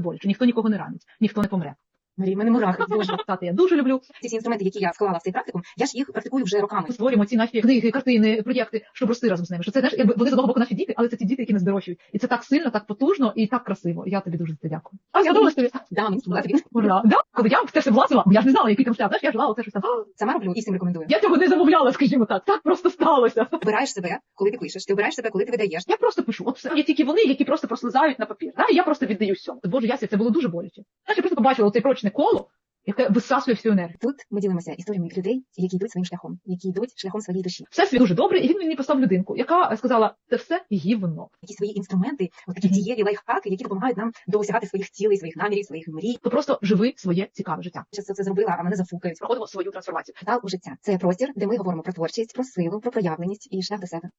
боляче, ніхто нікого не ранить, ніхто не помре. Марій, мене мурахи. Боже, Тати, я дуже люблю. Ці всі інструменти, які я вклала в цей практикум, я ж їх практикую вже роками. Створюємо ці наші книги, картини, проєкти, щоб рости разом з ними. Що це знаєш, якби вони з одного боку наші діти, але це ті діти, які нас дорощують. І це так сильно, так потужно і так красиво. Я тобі дуже за це дякую. А я думала, тобі Да, мені тобі. ура. Да? Коли я в це все влазила, я ж не знала, який там шлях. Знаєш, я жила оце щось там. Сама роблю і всім рекомендую. Я цього не замовляла, скажімо так. Так просто сталося. Обираєш себе, коли ти пишеш, ти обираєш себе, коли ти видаєш. Я просто пишу. От все. Є тільки вони, які просто прослизають на папір. Да? І я просто віддаю всьому. Боже, Яся, це було дуже боляче. Знаєш, я просто побачила цей прочне коло, яке висасує всю енергію. Тут ми ділимося історіями людей, які йдуть своїм шляхом, які йдуть шляхом своєї душі. Все світ дуже добре, і він мені поставив людинку, яка сказала, це все гівно. Які свої інструменти, от такі дієві лайфхаки, які допомагають нам досягати своїх цілей, своїх намірів, своїх мрій. То просто живи своє цікаве життя. Часто це зробила, а мене зафукають. Проходимо свою трансформацію. Портал у життя це простір, де ми говоримо про творчість, про силу, про проявленість і шлях до себе.